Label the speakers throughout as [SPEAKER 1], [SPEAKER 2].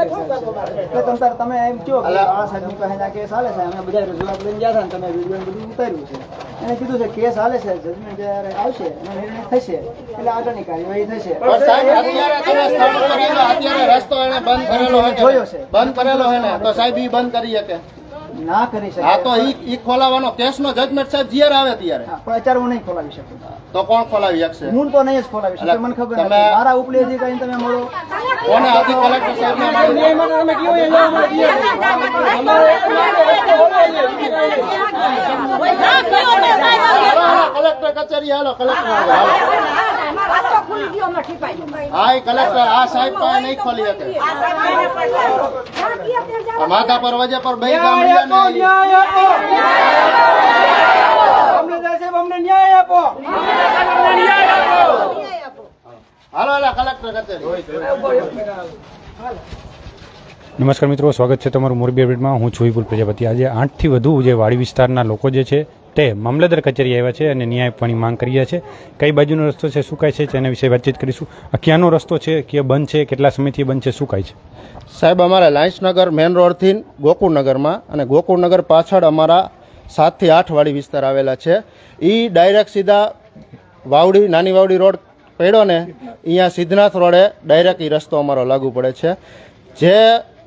[SPEAKER 1] એટલે તમ તમે એમ કહો કે આ સાહેબની પાસે ના કેસ હાલે છે અમે બધા રજૂઆત લઈને ગયા હતા ને તમે વીડિયો બધું ઉતાર્યું છે. એને કીધું છે કેસ હાલે છે જજમેન્ટ જ્યારે આવશે એનો નિર્ણય થશે એટલે આગળની કાર્યવાહી થશે.
[SPEAKER 2] અત્યારે રસ્તો એને બંધ કરેલો હોય
[SPEAKER 1] જોયો છે.
[SPEAKER 2] બંધ કરેલો હોય ને તો સાહેબ ઈ બંધ કરી શકે.
[SPEAKER 1] ના કરી શકે
[SPEAKER 2] હા તો ઈ ખોલાવવાનો ખોલાવાનો કેસનો જજમેન્ટ સાહેબ જ્યારે આવે ત્યારે
[SPEAKER 1] પણ અત્યારે હું નહીં ખોલાવી શકું
[SPEAKER 2] તો કોણ ખોલાવી શકશે
[SPEAKER 1] હું તો નહીં જ ખોલાવી શકું મને ખબર નથી મારા ઉપલી અધિકારી તમે મળો
[SPEAKER 2] કોને હતી કલેક્ટર હાલો, કલેક્ટર કચેરી હાલો કલેક્ટર હાલો હા ઈ કલેક્ટર આ સાહેબ પાસે નહીં ખોલી શકે. માથા પર વજે પર બે ગામ રહ્યા હાલો હાલો કલેક્ટર
[SPEAKER 3] નમસ્કાર મિત્રો સ્વાગત છે તમારું મોરબી અપડેટમાં. હું છું વિપુલ પ્રજાપતિ. આજે આઠથી વધુ જે વાડી વિસ્તારના લોકો જે છે તે મામલતદાર કચેરી આવ્યા છે અને ન્યાય આપવાની માંગ કરી રહ્યા છે. કઈ બાજુનો રસ્તો છે, શું કાંઈ છે, તેના વિશે વાતચીત કરીશું. આ ક્યાંનો રસ્તો છે, ક્યાં બંધ છે, કેટલા સમયથી બંધ છે, શું કાંઈ છે?
[SPEAKER 2] સાહેબ, અમારા લાયન્સનગર મેન રોડથી ગોકુળનગરમાં અને ગોકુળનગર પાછળ અમારા સાતથી આઠવાળી વિસ્તાર આવેલા છે. એ ડાયરેક્ટ સીધા વાવડી, નાની વાવડી રોડ પડ્યો ને અહીંયા સિદ્ધનાથ રોડે ડાયરેક્ટ એ રસ્તો અમારો લાગુ પડે છે. જે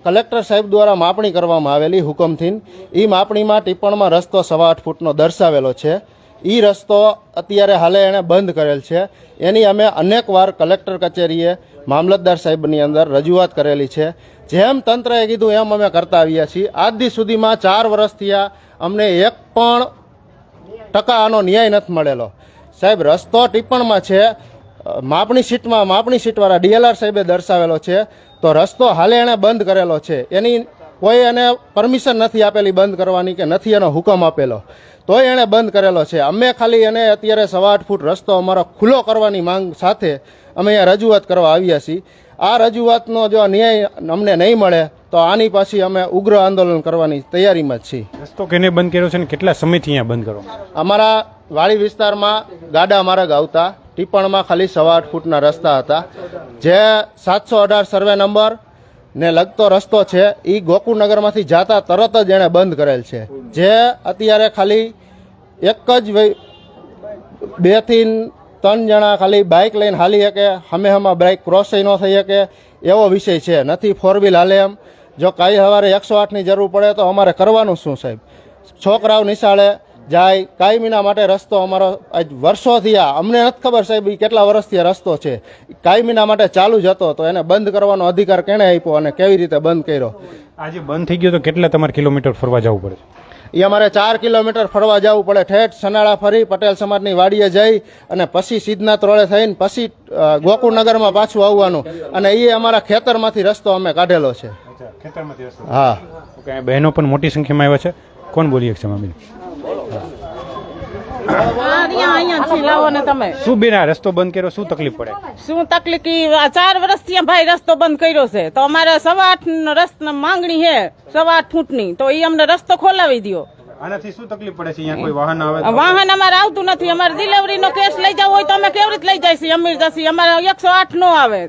[SPEAKER 2] કલેક્ટર સાહેબ દ્વારા માપણી કરવામાં આવેલી હુકમથી એ માપણીમાં ટિપ્પણમાં રસ્તો સવા આઠ ફૂટનો દર્શાવેલો છે. એ રસ્તો અત્યારે હાલે એણે બંધ કરેલ છે. એની અમે અનેકવાર કલેક્ટર કચેરીએ મામલતદાર સાહેબની અંદર રજૂઆત કરેલી છે. જેમ તંત્રએ કીધું એમ અમે કરતા આવ્યા છીએ. આજ સુધીમાં ચાર વર્ષથી આ અમને એક પણ ટકા આનો ન્યાય નથી મળેલો. સાહેબ, રસ્તો ટિપ્પણમાં છે. માપણી સીટમાં માપણી સીટવાળા ડીએલઆર સાહેબે દર્શાવેલો છે. તો રસ્તો હાલે એણે બંધ કરેલો છે. એની કોઈ એને પરમિશન નથી આપેલી બંધ કરવાની કે નથી એનો હુકમ આપેલો. તોય એણે બંધ કરેલો છે. અમે ખાલી એને અત્યારે સવા આઠ ફૂટ રસ્તો અમારો ખુલ્લો કરવાની માંગ સાથે અમે અહીંયા રજૂઆત કરવા આવ્યા છીએ. આ રજૂઆતનો જો ન્યાય અમને નહીં મળે તો આની પાછી અમે ઉગ્ર આંદોલન કરવાની તૈયારીમાં જ છીએ.
[SPEAKER 3] રસ્તો કેને બંધ કર્યો છે અને કેટલા સમયથી અહીંયા બંધ કરો?
[SPEAKER 2] અમારા વાડી વિસ્તારમાં ગાડા માર્ગ આવતા ટીપણમાં ખાલી સવા આઠ ફૂટના રસ્તા હતા. જે સાતસો અઢાર સર્વે નંબર ને લગતો રસ્તો છે એ ગોકુળનગરમાંથી જાતા તરત જ એણે બંધ કરેલ છે. જે અત્યારે ખાલી એક જ બેથી ત્રણ જણા ખાલી બાઇક લઈને હાલી શકે, હમે હમા બાઇક ક્રોસ ન થઈ શકે, એવો વિષય છે. નથી ફોર વ્હીલ હાલે એમ. જો કાંઈ સવારે એકસો આઠની જરૂર પડે તો અમારે કરવાનું શું સાહેબ? છોકરાઓ નિશાળે જાય કાયમીના માટે રસ્તો અમારો આજ વર્ષોથી આ અમને નથી ખબર સાહેબ કેટલા વર્ષથી આ રસ્તો છે. કાયમીના માટે ચાલુ જ હતો તો એને બંધ કરવાનો અધિકાર કેણે આપ્યો અને કેવી રીતે બંધ કર્યો?
[SPEAKER 3] આજે બંધ થઈ ગયો તો કેટલા તમારે કિલોમીટર ફરવા જવું પડે
[SPEAKER 2] એ અમારે ચાર કિલોમીટર ફરવા જવું પડે. ઠેઠ સનાળા ફરી પટેલ સમાજની વાડીએ જઈ અને પછી સિદ્ધનાથ રોડે થઈને પછી ગોકુળનગરમાં પાછું આવવાનું. અને એ અમારા ખેતરમાંથી રસ્તો અમે કાઢેલો છે. હા.
[SPEAKER 3] બહેનો પણ મોટી સંખ્યામાં આવ્યા છે. કોણ બોલીએ શકશે મામી
[SPEAKER 4] ને
[SPEAKER 3] શું બેન રસ્તો બંધ કર્યો? શું તકલીફ પડે?
[SPEAKER 4] શું તકલીફ? ચાર વર્ષથી ભાઈ રસ્તો બંધ કર્યો છે. તો અમારે સવા આઠ રસ્તા માંગણી છે સવા આઠ ફૂટની. તો એ અમને રસ્તો ખોલાવી દ્યો.
[SPEAKER 3] આનાથી શું તકલીફ પડે છે? અહીંયા કોઈ વાહન આવે
[SPEAKER 4] વાહન અમારે આવતું નથી. અમારે ડિલિવરી નો કેસ લઈ જવો હોય તો અમે કેવી રીતે લઈ જાય છે અમીર જશે અમારે એકસો આઠ નો આવે.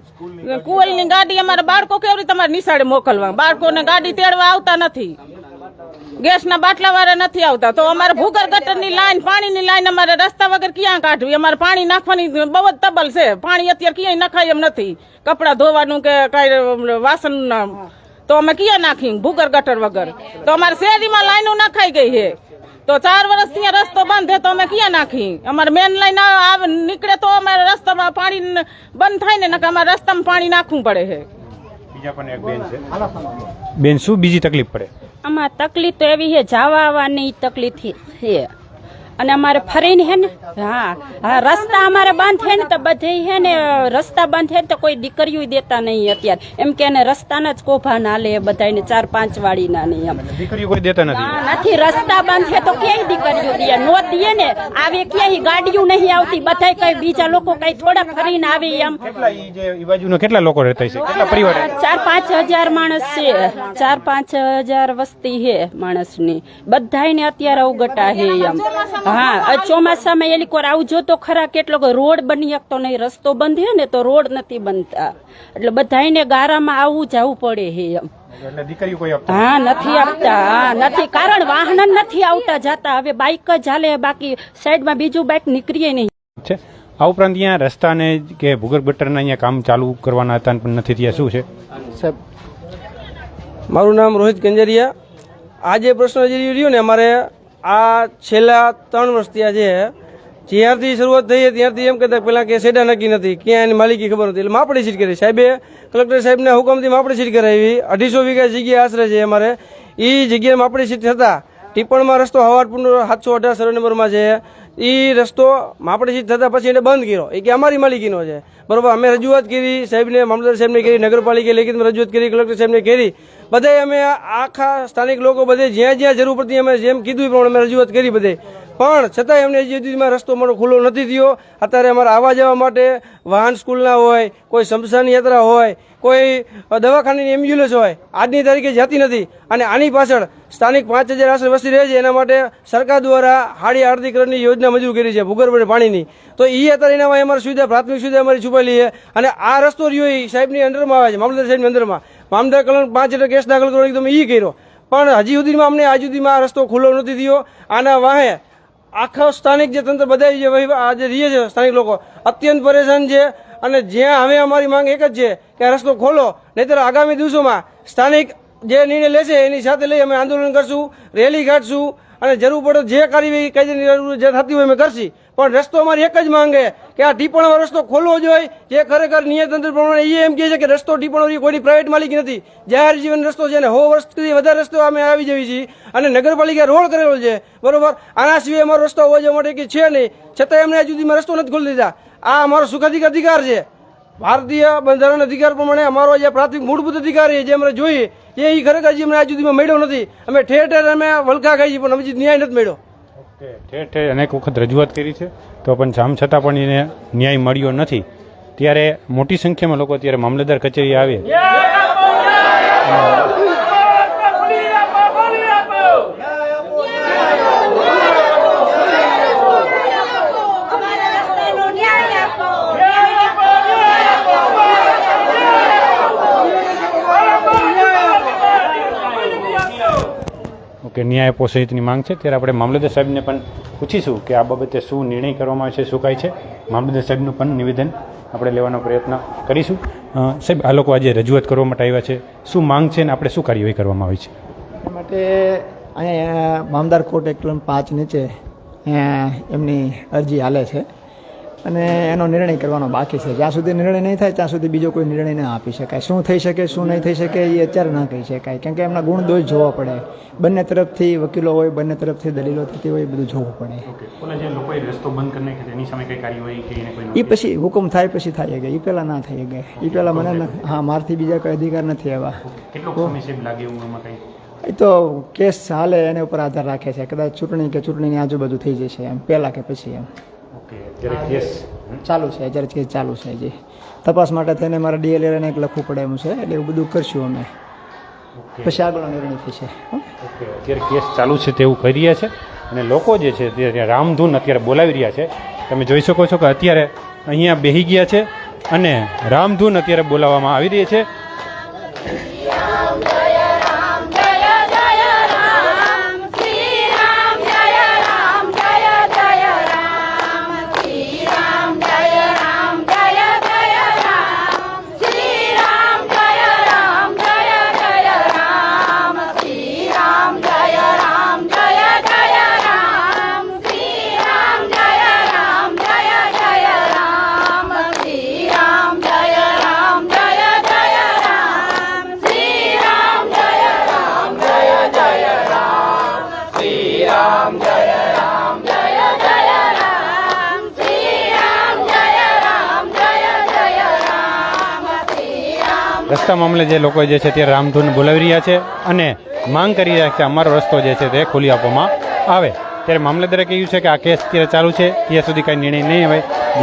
[SPEAKER 4] કુવલની ગાડી અમારે બાળકો કેવી રીતે અમારે નિશાળે મોકલવા? બાળકોને ગાડી તેડવા આવતા નથી. ગેસના બાટલા વાળા નથી આવતા. તો અમારે ભૂગર ગટરની લાઈન પાણીની લાઈન અમારે રસ્તા વગર ક્યાં કાઢવી? અમારે પાણી નાખવાની બહુ જ તબલ છે. પાણી અત્યારે ક્યાંય નખાય એમ નથી. કપડાં ધોવાનું કે કઈ વાસણ તો અમે ક્યાં નાખી ભૂગર ગટર વગર? તો અમારે શેરીમાં લાઈનો નખાઈ ગઈ છે. તો ચાર વર્ષથી રસ્તો બંધ છે તો અમે ક્યાં નાખી અમારે મેન લાઈન આવે નીકળે તો અમારે રસ્તામાં પાણી બંધ થાય ને નકર અમારે રસ્તામાં પાણી નાખવું પડે છે.
[SPEAKER 3] બીજા પણ એક બેન છે. બેન શું બીજી તકલીફ પડે?
[SPEAKER 5] આમાં તકલીફ તો એવી છે જવા આવવાની તકલીફ છે. અને અમારે ફરીને હે ને હા હા રસ્તા અમારે બંધ છે ને તો બધે હે ને રસ્તા બંધ છે ને તો કોઈ દીકરીઓ દેતા નહીં અત્યારે. એમ કે ને રસ્તાના જ કોભા ના લે બધાને ચાર પાંચ વાળીના નહીં એમ.
[SPEAKER 3] દીકરીઓ કોઈ દેતા નથી.
[SPEAKER 5] નથી રસ્તા બંધ છે તો ક્યાંય દીકરીઓ દે? નો દે ને. આવે ક્યાંય ગાડીઓ નહીં આવતી બધાય કઈ બીજા લોકો કઈ થોડા ફરીને આવે એમ.
[SPEAKER 3] બાજુનો કેટલા લોકો રહેતા છે કેટલા પરિવાર?
[SPEAKER 5] ચાર પાંચ હજાર માણસ છે. ચાર પાંચ હજાર વસ્તી છે માણસની. બધાને અત્યારે અવગટા છે એમ. હા ચોમાસામાં એની કોર આવજો તો ખરા કેટલો રોડ બની શકતો નહીં રસ્તો બંધ હે ને તો રોડ નથી બનતા. એટલે બધાને ગારામાં આવવું જવું પડે હે એમ.
[SPEAKER 3] એટલે દીકરીઓ કોઈ આપતા
[SPEAKER 5] હા નથી. આપતા હા નથી. કારણ વાહન નથી આવતા જતા. હવે બાઇક જ હાલે બાકી સાઈડમાં બીજું બાઇક નીકળીએ નહીં.
[SPEAKER 3] છે. આ ઉપરાંત અહીંયા રસ્તાને કે ભૂગર્ભ ગટરના અહીંયા કામ ચાલુ કરવાના હતા પણ નથી થયા. શું છે?
[SPEAKER 6] સાહેબ મારું નામ રોહિત કંજરિયા. આ જે પ્રશ્ન જે રહ્યો ને અમારે આ છેલ્લા ત્રણ વર્ષ ત્યાં છે. જ્યારથી શરૂઆત થઈ ત્યારથી એમ કહેતા પહેલાં કે સેડા નક્કી નથી, ક્યાં એની માલિકી ખબર નથી. એટલે માપણી સીટ કરી. સાહેબે, કલેક્ટર સાહેબના હુકમથી માપણી સીટ કરાવી. અઢીસો વીઘા જગ્યા આશરે છે અમારે. એ જગ્યાએ માપણી સીટ થતા ટીપણમાં રસ્તો હવારપુરનો સાતસો અઢાર સર્વે નંબરમાં છે. એ રસ્તો સીટ થતા પછી એને બંધ કર્યો. એ કે અમારી માલિકીનો છે. બરોબર, અમે રજૂઆત કરી, સાહેબને, મામલતદાર સાહેબને કરી, નગરપાલિકા લેખિતમાં રજૂઆત કરી, કલેક્ટર સાહેબને કરી. બધાય અમે આખા સ્થાનિક લોકો બધે જ્યાં જ્યાં જરૂર પડતી અમે જેમ કીધું એ પ્રમાણે અમે રજૂઆત કરી બધે. પણ છતાંય અમને હજી સુધીમાં રસ્તો મારો ખુલ્લો નથી થયો. અત્યારે અમારે આવવા જવા માટે વાહન સ્કૂલના હોય, કોઈ શમશાન યાત્રા હોય, કોઈ દવાખાનાની એમ્બ્યુલન્સ હોય, આજની તારીખે જતી નથી. અને આની પાછળ સ્થાનિક પાંચ હજાર આશરે વસ્તી રહે છે, એના માટે સરકાર દ્વારા હાડી આરતી યોજના મંજૂર કરી છે, ભૂગર્ભ પાણીની. તો એ અત્યારે એનામાં અમારી સુવિધા, પ્રાથમિક સુવિધા અમારી છુપાયેલી છે. અને આ રસ્તો રહ્યો એ સાહેબની અંડરમાં આવે છે, મામલતદાર સાહેબની અંદરમાં. મામલદાર કલમ પાંચ એટલે કેસ દાખલ કરો, એકદમ એ કર્યો. પણ હજી સુધીમાં અમને, આજ સુધીમાં આ રસ્તો ખુલ્લો નથી થયો. આના વાહે આખા સ્થાનિક જે તંત્ર બધા જે વહી- આ જે રહીએ છે સ્થાનિક લોકો, અત્યંત પરેશાન છે અને જ્યાં હવે અમારી માંગ એક જ છે કે આ રસ્તો ખોલો, નહીતર આગામી દિવસોમાં સ્થાનિક જે નિર્ણય લેશે એની સાથે લઈ અમે આંદોલન કરશું, રેલી કાઢશું અને જરૂર પડે જે કાર્યવાહી કાયદેની જે થતી હોય અમે કરશી. પણ રસ્તો અમારી એક જ માંગે કે આ ટીપણનો રસ્તો ખોલવો જોઈએ. જે ખરેખર નિયતંત્ર પ્રમાણે એમ કહે છે કે રસ્તો ટીપણો કોઈની પ્રાઇવેટ માલિકી નથી. જાહેર જીવન રસ્તો છે ને હો વર્ષથી વધારે રસ્તો અમે આવી જઈએ છીએ અને નગરપાલિકા રોડ કરેલો છે. બરોબર? આના સિવાય અમારો રસ્તો હોવા જવા માટે કે છે નહીં. છતાંય અમને હજુ સુધીમાં રસ્તો નથી ખોલી દીધા. આ અમારો સુખાધિક અધિકાર છે. ભારતીય બંધારણ અધિકાર પ્રમાણે અમારો જે પ્રાથમિક મૂળભૂત અધિકાર છે, જે અમે જોઈએ, એ ખરેખર હજી અમને આજ સુધીમાં મળ્યો નથી. અમે ઠેર ઠેર અમે વલખા ખાઈ છીએ, પણ હજી ન્યાય નથી મળ્યો.
[SPEAKER 3] ઓકે. ઠેર ઠેર અનેક વખત રજૂઆત કરી છે. તો પણ જામ છતાં પણ એને ન્યાય મળ્યો નથી. ત્યારે મોટી સંખ્યામાં લોકો અત્યારે મામલતદાર કચેરી આવે. ઓકે, ન્યાય આપો માંગ છે. ત્યારે આપણે મામલતદાર સાહેબને પણ પૂછીશું કે આ બાબતે શું નિર્ણય કરવામાં આવે છે, શું કાંઈ છે. મામલતદાર સાહેબનું પણ નિવેદન આપણે લેવાનો પ્રયત્ન કરીશું. સાહેબ, આ લોકો આજે રજૂઆત કરવા માટે આવ્યા છે. શું માંગ છે અને આપણે શું કાર્યવાહી કરવામાં આવી છે?
[SPEAKER 1] માટે અહીંયા મામદાર કોર્ટ એકલમ પાંચ નીચે એમની અરજી હાલે છે. અને એનો નિર્ણય કરવાનો બાકી છે. જ્યાં સુધી નિર્ણય નહીં થાય ત્યાં સુધી બીજો કોઈ નિર્ણય ના આપી શકાય. શું થઈ શકે શું નહીં થઈ શકે એ અત્યારે ના કહી શકાય. કેમ કે એમના ગુણ દોષ જોવા પડે. બંને તરફથી વકીલો હોય બંને તરફથી દલીલો થતી હોય એ બધું જોવું પડે.
[SPEAKER 3] રસ્તો બંધ એની સામે કઈ કાર્યવાહી
[SPEAKER 1] એ પછી હુકમ થાય પછી થાય ગયા. એ પહેલાં ના થઈ ગયા. એ પહેલાં મને હા મારથી બીજા કોઈ અધિકાર નથી આવ્યા
[SPEAKER 3] કેટલો સમય લાગે એવું એમાં કઈ?
[SPEAKER 1] એ તો કેસ હાલે એના ઉપર આધાર રાખે છે. કદાચ ચૂંટણી કે ચૂંટણીની આજુબાજુ થઈ જશે એમ. પહેલાં કે પછી એમ. ચાલુ છે અત્યારે કેસ ચાલુ છે જે. તપાસ માટે થઈને મારે ડીએલએને એક લખવું પડે એમ છે એટલે એવું બધું કરશું અમે. પછી આગળનો નિર્ણય થશે
[SPEAKER 3] અત્યારે કેસ ચાલુ છે તેવું કહી રહ્યા છે. અને લોકો જે છે તે રામધૂન અત્યારે બોલાવી રહ્યા છે. તમે જોઈ શકો છો કે અત્યારે અહીંયા બેહી ગયા છે અને રામધૂન અત્યારે બોલાવવામાં આવી રહી છે. રસ્તા મામલે જે લોકો જે છે તે રામધૂન બોલાવી રહ્યા છે અને માંગ કરી રહ્યા છે અમારો રસ્તો જે છે તે ખોલી આપવામાં આવે. ત્યારે મામલતદારે કહ્યું છે કે આ કેસ અત્યારે ચાલુ છે. ત્યાં સુધી કાંઈ નિર્ણય નહીં આવે.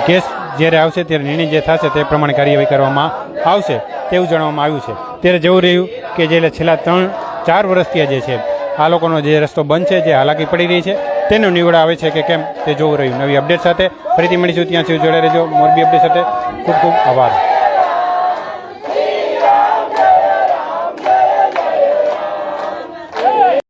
[SPEAKER 3] કેસ જ્યારે આવશે ત્યારે નિર્ણય જે થશે તે પ્રમાણે કાર્યવાહી કરવામાં આવશે તેવું જણાવવામાં આવ્યું છે. ત્યારે જેવું રહ્યું કે જે છેલ્લા ત્રણ, ચાર વર્ષથી જે છે, આ લોકોનો જે રસ્તો બંધ છે, જે હાલાકી પડી રહી છે, તેનો નિવડ આવે છે કે કેમ તે જોવું રહ્યું. નવી અપડેટ સાથે ફરીથી મળીશું. ત્યાં સુધી જોડે રહેજો. મોરબી અપડેટ સાથે ખૂબ ખૂબ આભાર.